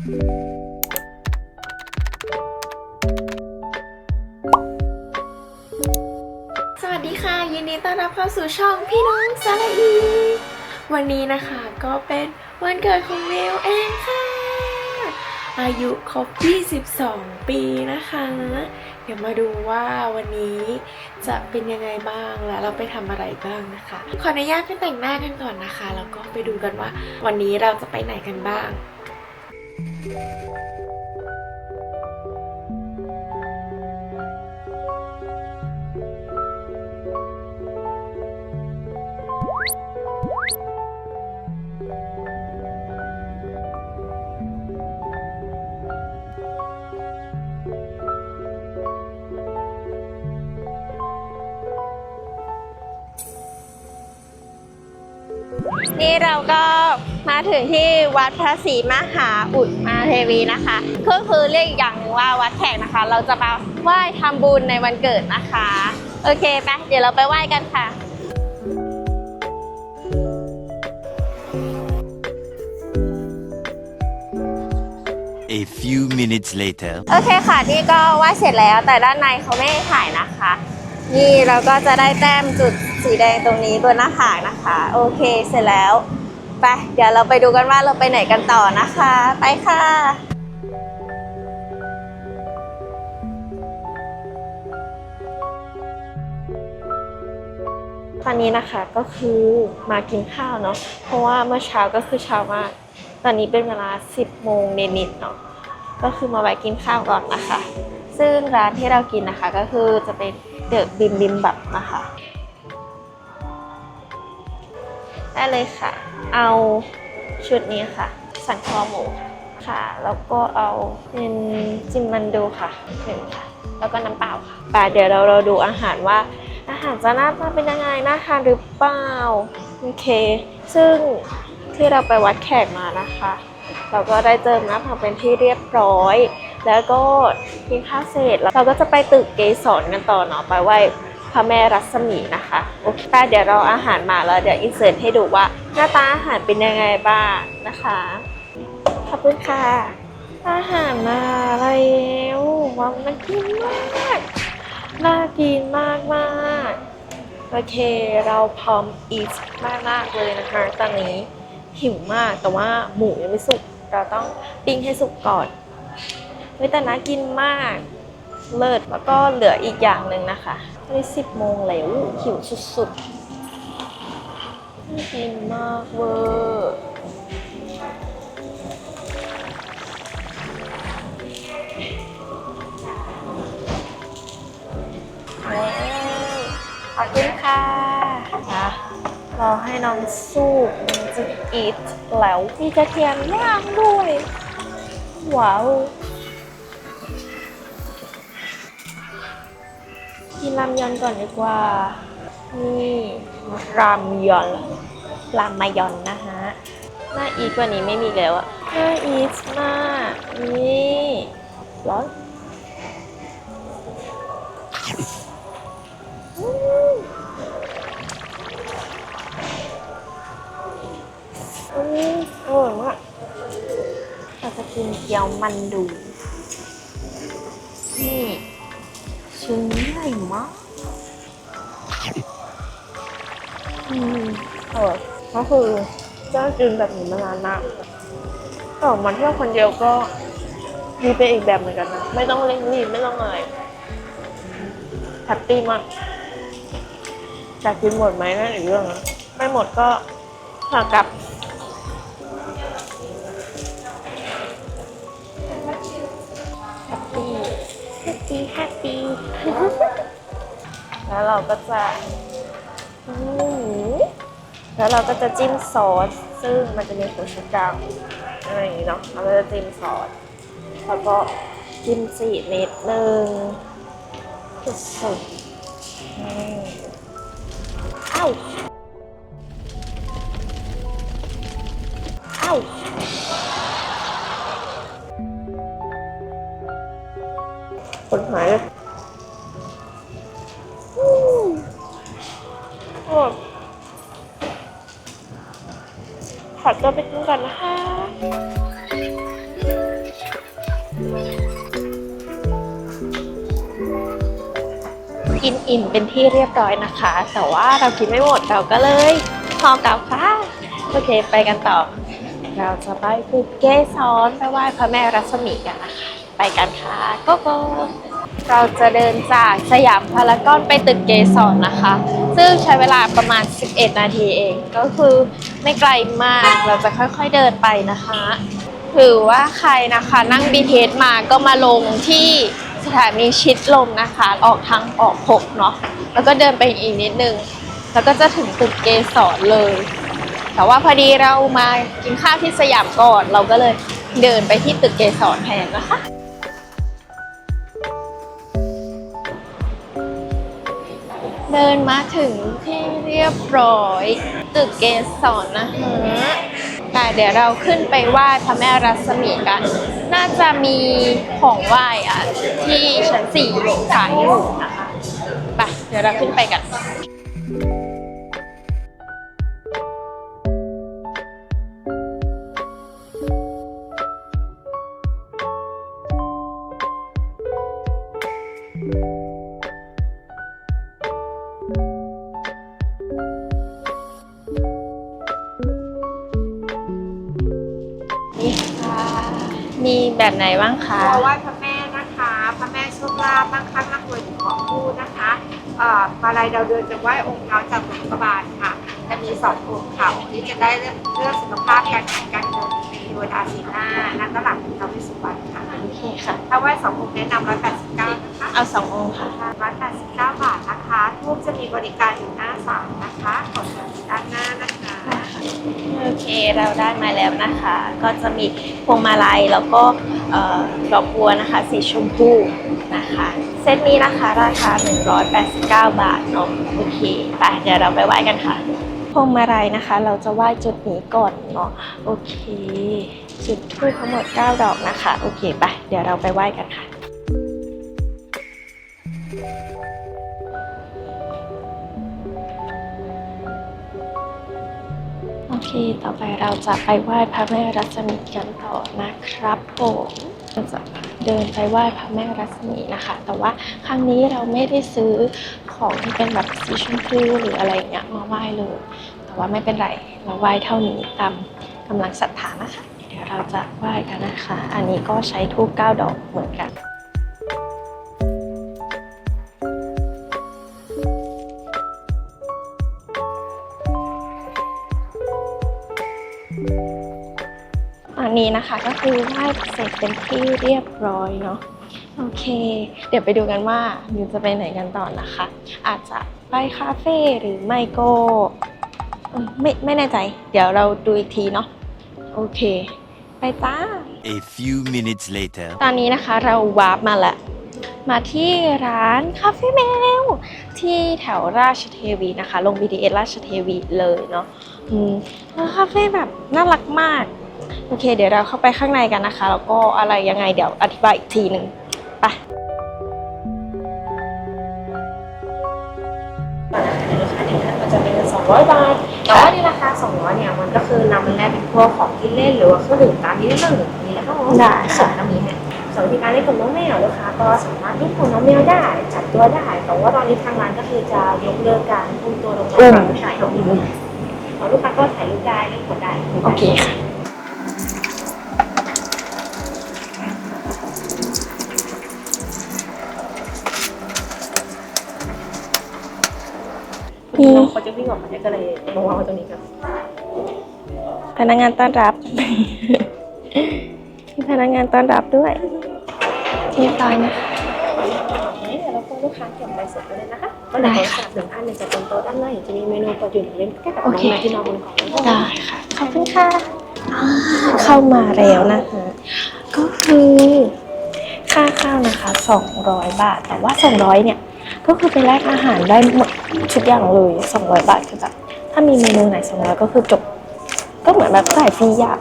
สวัสดีค่ะ ยินดีต้อนรับเข้าสู่ช่องพี่น้องสาอี วันนี้นะคะก็เป็นวันเกิดของเมลเองค่ะ อายุครบ 22 ปีนะคะ เดี๋ยวมาดูว่าวันนี้จะเป็นยังไงบ้างและเราไปทำอะไรบ้างนะคะ ขออนุญาตไปแต่งหน้ากันก่อนนะคะ แล้วก็ไปดูกันว่าวันนี้เราจะไปไหนกันบ้าง นี่เราก็มา ถึงที่วัดพระศรีมหาอุดมาเทวีนะคะ ก็คือเรียกอีกอย่างหนึ่งว่าวัดแขกนะคะ เราจะมาไหว้ทำบุญในวันเกิดนะคะ โอเคไปเดี๋ยวเราไปไหว้กันค่ะ A few minutes later. โอเคค่ะนี่ก็ไหว้เสร็จแล้วแต่ด้านในเขาไม่ให้ถ่ายนะคะ นี่เราก็จะได้แต้มจุดสีแดงตรงนี้บนหน้าผากนะคะ โอเคเสร็จแล้ว ไปเดี๋ยวเราไปดูกันว่าเราไปไหนกันต่อนะคะ ไปค่ะตอนนี้นะคะก็คือมากินข้าวเนาะเพราะว่าเมื่อเช้าก็คือเช้ามากตอนนี้เป็นเวลา 10 โมงนิดๆเนาะก็คือมาแวะกินข้าวก่อนนะคะ ซึ่งร้านที่เรากินนะคะก็คือจะเป็นเดอะบิมบิมบับนะคะ ได้เลยค่ะ เอาชุดนี้ค่ะ สันคอหมูค่ะ แล้วก็เอาเป็นจิมมันดูค่ะหนึ่งค่ะ แล้วก็น้ำเปล่าค่ะไปเดี๋ยวเราเราดูอาหารว่า อาหารจะหน้าตาเป็นยังไงน่าทานหรือเปล่าโอเค ซึ่งที่เราไปวัดแขกมานะคะ เราก็ได้เจิมหน้าผากเป็นที่เรียบร้อย แล้วก็กินข้าวเสร็จแล้วเราก็จะไปตึกเกสรกันต่อเนาะไปไหว้ พระแม่รัศมีนะคะโอเคแต่เดี๋ยวเราอาหารมาแล้วเดี๋ยวอินเสิร์ตให้ดูว่าหน้าตาอาหารเป็นยังไงบ้างนะคะขอบคุณค่ะอาหารมาแล้วว้าวน่ากินมากน่ากินมากมากโอเคเราพร้อมอีทมากมากๆเลยนะคะตอนนี้หิวมากแต่ว่าหมูยังไม่สุกเราต้องปิ้งให้สุกก่อนเฮ้ยแต่น่ากินมากเลิศแล้วก็เหลืออีกอย่างหนึ่งนะคะ นี่สิบโมงแล้วหิวสุดๆน่ากินมากเวอร์แล้วขอบคุณค่ะอะรอให้น้องสู้มันจะอีทแล้วมีกระเทียมย่างด้วย ว้าว กินรามยอนก่อนดีกว่า นี่รามยอนรามายอนนะฮะน่าอีกว่านี้ไม่มีแล้วอะน่าอีทมากนี่ร้อนอืมอืมอร่อยมากเราจะกินเกี๊ยวมันดูนี่ ชิ้นใหญ่มากอืมเออก็คือเจ้ากินแบบนี้มานานมากออกมาเที่ยวคนเดียวก็ดีไปอีกแบบเหมือนกันนะ ไม่ต้องเร่งรีบไม่ต้องอะไรแฮปปี้มากอยากกินหมดไหมนั่นอีกเรื่องนะไม่หมดก็หากลับ ปปี้แฮปปี้แล้วเราก็จะอืมแล้วเราก็จะจิ้มซอส ซึ่งมันจะมีหัวชูกางอะไรอย่างนี้เนาะเราก็จะจิ้มซอส แล้วก็จิ้มสีนิดนึงสุดๆอืมเอ้าเคนหายโอ้ขอตัวไปกินก่อนนะคะกินอิ่มเป็นที่เรียบร้อยนะคะ แต่ว่าเรากินไม่หมดเราก็เลยพอกลับค่ะโอเคไปกันต่อ เราจะไปภูเก็ตซ้อนไปไหว้พระแม่รัศมีกันนะคะ ไปกันค่ะโกโก้เราจะเดินจากสยามพารากอนไปตึกเกสรนะคะ ซึ่งใช้เวลาประมาณ 11 นาทีเอง ก็คือไม่ไกลมาก เราจะค่อยๆเดินไปนะคะถือว่าใครนะคะนั่ง BTS มาก็มาลงที่สถานีชิดลมนะคะ ออกทางออกหกเนาะ แล้วก็เดินไปอีกนิดนึง แล้วก็จะถึงตึกเกสรเลย แต่ว่าพอดีเรามากินข้าวที่สยามก่อน เราก็เลยเดินไปที่ตึกเกสรแทนนะคะ เดินมาถึงที่เรียบร้อย ตึกเกสรนะคะแต่เดี๋ยวเราขึ้นไปไหว้พระแม่รัศมีกัน น่าจะมีของไหว้อะที่ชั้นสี่ขายอยู่นะคะ ไป เดี๋ยวเราขึ้นไปกัน นี่ค่ะมีแบบไหนบ้างคะขอไหว้พระแม่นะคะ พระแม่โชคลาภมั่งคั่งร่ำรวยถึงของคู่นะคะเอ่อมาลัยดาวเดือนจะไหว้องค์เท้าจากหลวงพระบาลค่ะจะมีสององค์ค่ะองค์นี้จะได้เรื่องเรื่องสุขภาพการงานการเงินมีเทวดาสีหน้านักตลาดของเราวิสุวรรณค่ะโอเคค่ะ ถ้าไหว้สององค์แนะนำร้อยแปดสิบเก้านะคะเอาสององค์ค่ะร้อยแปดสิบเก้าบาทนะคะทูบจะมีบริการอยู่หน้าศาลนะคะกดด้านหน้านะคะ โอเคเราได้มาแล้วนะคะ ก็จะมีพวงมาลัยแล้วก็ดอกบัวนะคะสีชมพูนะคะ เซตนี้นะคะราคา 189 บาทเนาะโอเคไปเดี๋ยวเราไปไหว้กันค่ะพวงมาลัยนะคะ เราจะไหว้จุดนี้ก่อนเนาะโอเค จุดทูปทั้งหมด 9 ดอกนะคะ โอเคไปเดี๋ยวเราไปไหว้กันค่ะโอ เคต่อไปเราจะไปไหว้พระแม่รัศมีกันต่อนะครับผมเราจะเดินไปไหว้พระแม่รัศมีนะคะ แต่ว่าครั้งนี้เราไม่ได้ซื้อของที่เป็นแบบสีชมพูหรืออะไรเงี้ยมาไหว้เลย แต่ว่าไม่เป็นไรเราไหว้เท่านี้ตามกำลังศรัทธานะคะ เดี๋ยวเราจะไหว้กันนะคะ อันนี้ก็ใช้ทูบเก้าดอกเหมือนกัน นนี้นะคะก็คือไหว้เสร็จเป็นที่เรียบร้อยเนาะโอเค เดี๋ยวไปดูกันว่ามิวจะไปไหนกันต่อนะคะ อาจจะไปคาเฟ่หรือไม่ก็เออไม่ไม่แน่ใจ เดี๋ยวเราดูอีกทีเนาะโอเค ไปจ้า A few minutes later. ตอนนี้นะคะเราวาร์ปมาแล้วมาที่ร้านคาเฟ่แมวที่แถวราชเทวีนะคะ ลง BTS ราชเทวีเลยเนาะอืมแล้วคาเฟ่แบบน่ารักมาก โอเค เดี๋ยวเราเข้าไปข้างในกันนะคะ แล้วก็อะไรยังไงเดี๋ยวอธิบายอีกทีหนึ่งไปมันจะเป็น200 บาท แต่ว่านี่ราคา 200 เนี่ย มันก็คือนำมาแลกเป็นพวกของกินเล่นหรือว่าเครื่องดื่มตามนี้ได้เลยนี่แหละครับผมได้ส่วค่ะนน้ำนี้เนี่ยส่วนวิธีการเล่นกับน้องแมวลูกค้าก็สามารถเล่นกับน้องแมวได้ จับตัวได้ แต่ว่าตอนนี้ทางร้านก็คือจะยกเลิกการอุ้มตัวลงมาอุ้มฝั่งถ่ายน้องอีกของลูกค้าก็ถ่ายรูปได้เล่นกดได้โอเคค่ะ งเขาจะวิ่งออกมาเนี่ยก็เลยมาวางไว้ตรงนี้กันพนักงานต้อนรับมีพนักงานต้อนรับด้วยเรียบร้อยนะคะนี่เดี๋ยวเราก็ลูกค้าเก็บใบเสร็จไปเลยนะคะก็เดี๋ยวเราจับหนึ่งท่านเนี่ยจะเป็นโต๊ะด้านหน้าอย่างจะมีเมนูประยุกต์เล่นใกล้กับน้องแมวที่นอนบนของได้ค่ะขอบคุณค่ะอ่าเข้ามาแล้วนะคะก็คือค่าข้าวนะคะ 200 บาท แต่ว่า 200 เนี่ย ก็คือไปแลกอาหารได้หมดทุกอย่างเลย 200 บาทคือแบบถ้ามีเมนูไหน200ก็คือจบ ก็เหมือนแบบจ่ายฟรีอะ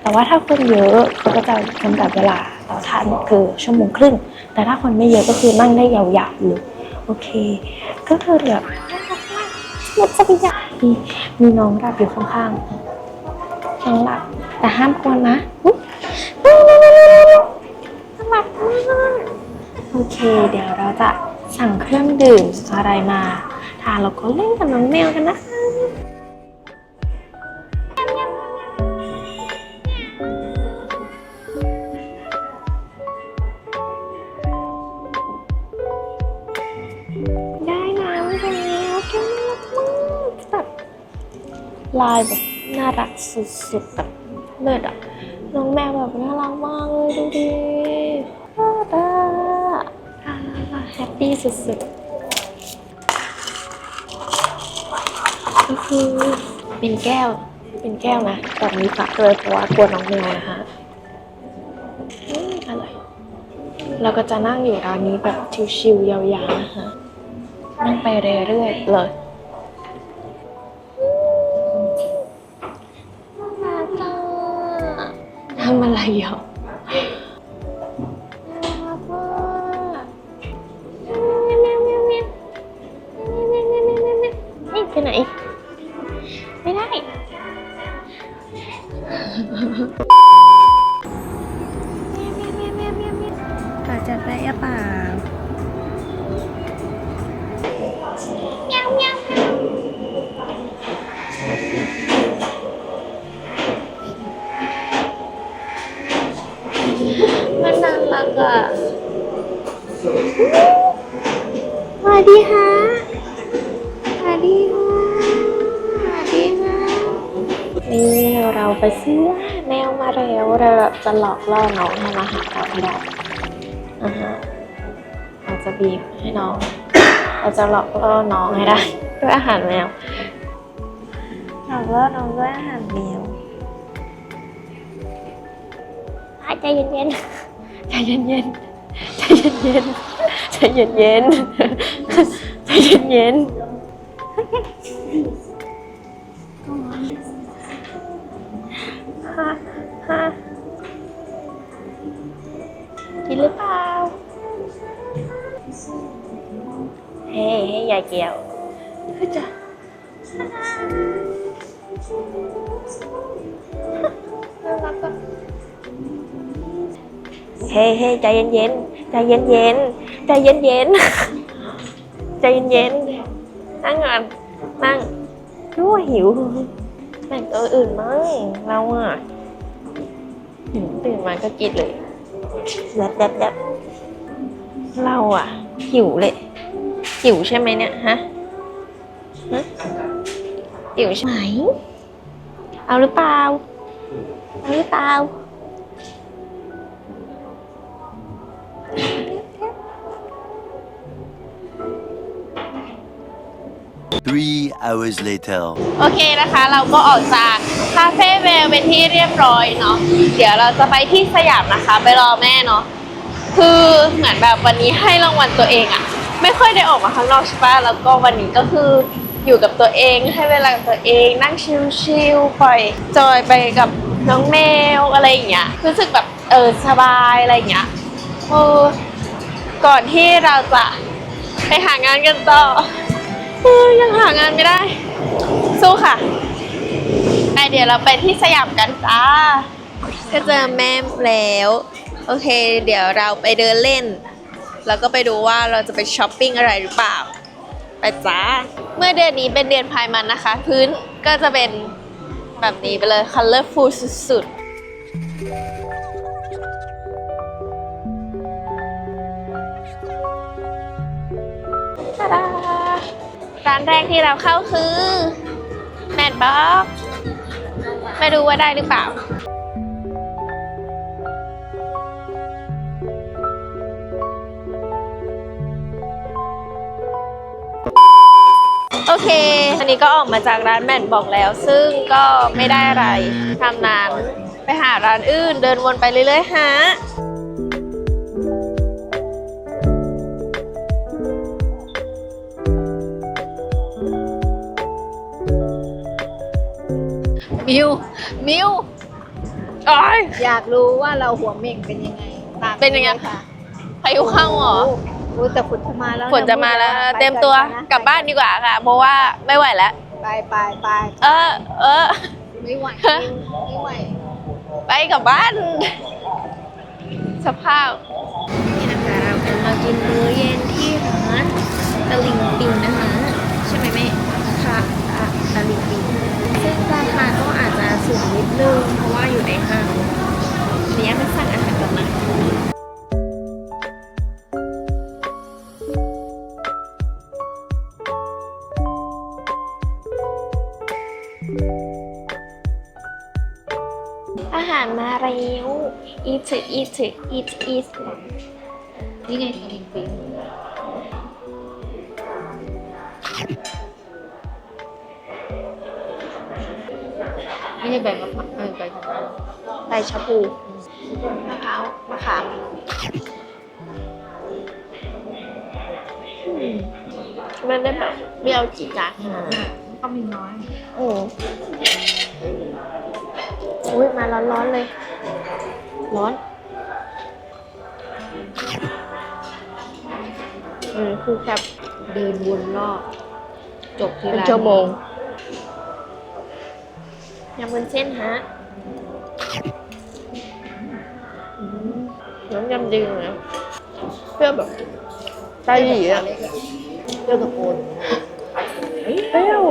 แต่ว่าถ้าคนเยอะเขาก็จะจำกัดเวลาต่อทานคือชั่วโมงครึ่ง แต่ถ้าคนไม่เยอะก็คือนั่งได้ยาวๆเลยโอเค ก็คือแบบน่ารักมากหมดสวิยามีมีน้องหลับอยู่ข้างๆน้องหลับแต่ห้ามควรนะน่ารักมากโอเค เดี๋ยวเราจะ สั่งเครื่องดื่มอะไรมา ทานแล้วก็เล่นกับน้องแมวกันนะได้น้ำแล้วแก้วน่ารักมากแบบลายแบบน่ารักสุดๆแบบเลิศอะ น้องแมวแบบน่ารักมากเลยดูดิ ปี้สุดๆก็คือเป็นแก้ว เป็นแก้วนะแบบมีฝาเลยเพราะว่ากลัวน้องแมวนะคะอร่อยเราก็จะนั่งอยู่ร้านนี้แบบชิวๆยาวๆนะคะนั่งไปเรื่อยๆเลยทำอะไรอะ จะหลอกล่อน้องให้มาหาเราให้ได้อ่าฮะเราจะบีบให้น้อง เราจะหลอกล่อน้องให้ได้ ด้วยอาหารแมวหลอกล่อน้องด้วยอาหารแมวอะใจเย็นๆใจเย็นๆใจเย็นๆใจเย็นๆใจเย็นๆฮะฮะ กินหรือเปล่า เฮ้เฮ้ยายเกียวเฮ้ยจ้ะน่ารักอะเฮ้เฮ้ใจเย็นเย็นๆใจเย็นเย็นๆใจเย็นเย็นๆใจเย็นเย็นๆนั่งก่อนนั่งรู้ว่าหิวแบ่งตัวอื่นมั้งเราอะหืมตื่นมาก็กินเลย แดบแดบแดบเราอะ หิวเลย หิวใช่ไหมเนี่ยฮะฮะหิวใช่ไหม เอาหรือเปล่า เอาหรือเปล่า Three hours later. โอเคนะคะ เราก็ออกจากคาเฟ่เวลเป็นที่เรียบร้อยเนาะเดี๋ยวเราจะไปที่สยามนะคะ ไปรอแม่เนาะคือเหมือนแบบวันนี้ให้รางวัลตัวเองอะไม่ค่อยได้ออกมาข้างนอกใช่ปะแล้วก็วันนี้ก็คืออยู่กับตัวเองให้เวลากับตัวเองนั่งชิลๆปล่อยจอยไปกับน้องแมวอะไรอย่างเงี้ยรู้สึกแบบเออสบายอะไรอย่างเงี้ยเออก่อนที่เราจะไปหางานกันต่อเออ ยังหางานไม่ได้ สู้ค่ะไปเดี๋ยวเราไปที่สยามกันจ้าก็เจอแม่แล้ว โอเค เดี๋ยวเราไปเดินเล่น แล้วก็ไปดูว่าเราจะไปช้อปปิ้งอะไรหรือเปล่า ไปจ้า เมื่อเดือนนี้เป็นเดือนพายมันนะคะ พื้นก็จะเป็นแบบนี้ไปเลย colorful สุดๆตาดา ร้านแรกที่เราเข้าคือแมนบ็อกไม่รู้ว่าได้หรือเปล่าโอเค อันนี้ก็ออกมาจากร้านแมนบอกแล้ว ซึ่งก็ไม่ได้อะไรทำนั้นไปหาร้านอื่น เดินวนไปเรื่อยๆฮะ มิว มิว โอ้ย อยากรู้ว่าเราหัวเม่งเป็นยังไงตามเป็นยังไงค่ะพายุเข้าเหรอโอ้แต่ฝนจะมาแล้วฝนจะมาแล้วเต็มตัวกลับบ้านดีกว่าค่ะ เพราะว่าไม่ไหวแล้ว ไปไปไปเออ เออ ไม่ไหวไม่ไหว ไปกลับบ้าน สภาพ นี่นะคะเรากำลังกินมื้อเย็นที่ร้าานตะลิงปิงนะคะ eat it eat it eat eat นี่ไงตะลิงปิงไม่ใช่ใบมะพร้าวเออใบมะพร้าวใบชะพูมะพร้าวมะขามอืมมันได้แบบเปรี้ยวจีดจาดขนาดนั้นก็มีน้อยโอ้อุ้ยมาร้อนๆเลย ร้อน อืมคือแบบเดินวนรอบ จบที่เป็นร้านชั่วโมง ยำบนเส้นฮะอืมน้ำยำดีเลยนะเปรี้ยวแบบไตหลีอะเปรี้ยวตะโกนเปรี้ยว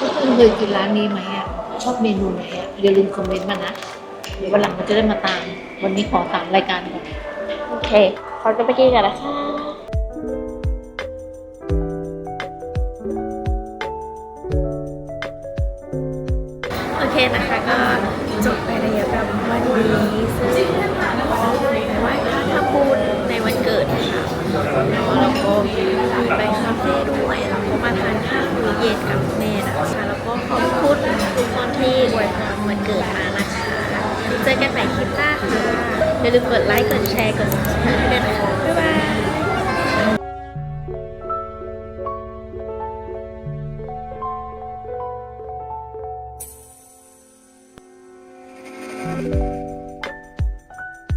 ทุกคนเคยกินร้านนี้ไหมอะ ชอบเมนูไหนอะอย่าลืมคอมเมนต์มานะ เดี๋ยววันหลังมันจะได้มาตาม วันนี้ขอตามรายการก่อน โอเคเขาจะไปกินกันนะคะ นะคะก็จบไปในแบบวันนี้ซึ่งไปไหว้พระทำบุญในวันเกิดนะคะแล้วก็ไปคาเฟ่ด้วยแล้วก็มาทานข้าวมื้อเย็นกับแม่นะคะแล้วก็ขอบคุณทุกคนที่อวยพรวันเกิดมานะคะเจอกันใหม่คลิปหน้าค่ะอย่าลืมกดไลค์กดแชร์กด subscribe ด้วยนะคะบ๊ายบาย